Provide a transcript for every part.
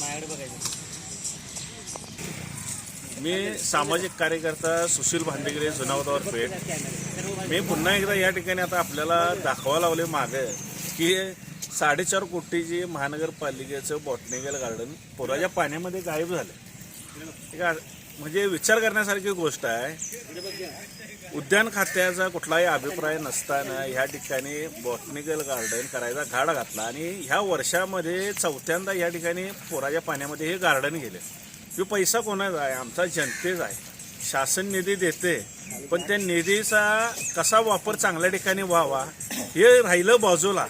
माझ्याकडे बघायचं मी सामाजिक कार्यकर्ता सुशील भांडेगिरे जुनावदावर पेठ मी पुन्हा एकदा या ठिकाणी आता आपल्याला दाखवा लावले मागे की साडेचार कोटीची महानगरपालिकेचं बॉटनिकल गार्डन पुराच्या पाण्यामध्ये गायब झालं. ठीक आहे? म्हणजे विचार करण्यासारखी गोष्ट आहे. उद्यान खात्याचा कुठलाही अभिप्राय नसताना ह्या ठिकाणी बॉटनिकल गार्डन करायचा घाड घातला आणि ह्या वर्षामध्ये चौथ्यांदा या ठिकाणी पुराच्या पाण्यामध्ये हे गार्डन गेले. जो पैसा कोणाचा आहे? आमचा जनतेचा आहे. शासन निधी देते पण त्या निधीचा कसा वापर चांगल्या ठिकाणी व्हावा हे राहिलं बाजूला.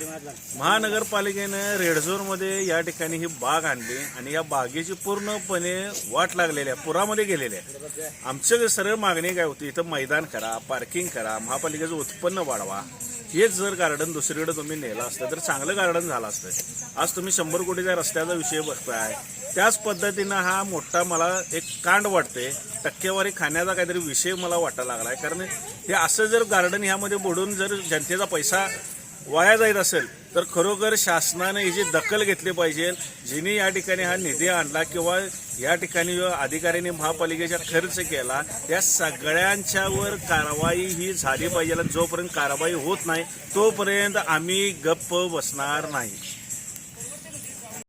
महानगरपालिकेनं रेडझोनमध्ये या ठिकाणी ही बाग आणली आणि या बागेची पूर्णपणे वाट लागलेली आहे पुरामध्ये गेलेली आहे. आमचं सरळ मागणी काय होती इथं मैदान करा पार्किंग करा महापालिकेचं उत्पन्न वाढवा. हेच जर गार्डन दुसरीकडे तुम्ही नेलं असतं तर चांगलं गार्डन झालं असतं. आज तुम्ही शंभर कोटीच्या रस्त्याचा विषय बघताय. त्याच पद्धतीनं हा मोठा मला एक कांड वाटते टक्केवारी खाण्याचा काहीतरी विषय मला वाटायला लागलाय. कारण हे असं जर गार्डन ह्यामध्ये बुडून जर जनतेचा पैसा वाया जात असेल तर खरोखर शासनाने याची दखल घेतली पाहिजे जिने या ठिकाणी हा निधी आणला किंवा या ठिकाणी जो अधिकाऱ्यांनी महापालिकेचा खर्च केला या सगळ्यांच्यावर कारवाई ही झाली पाहिजे. आणि जोपर्यंत कारवाई होत नाही तोपर्यंत आम्ही गप्प बसणार नाही.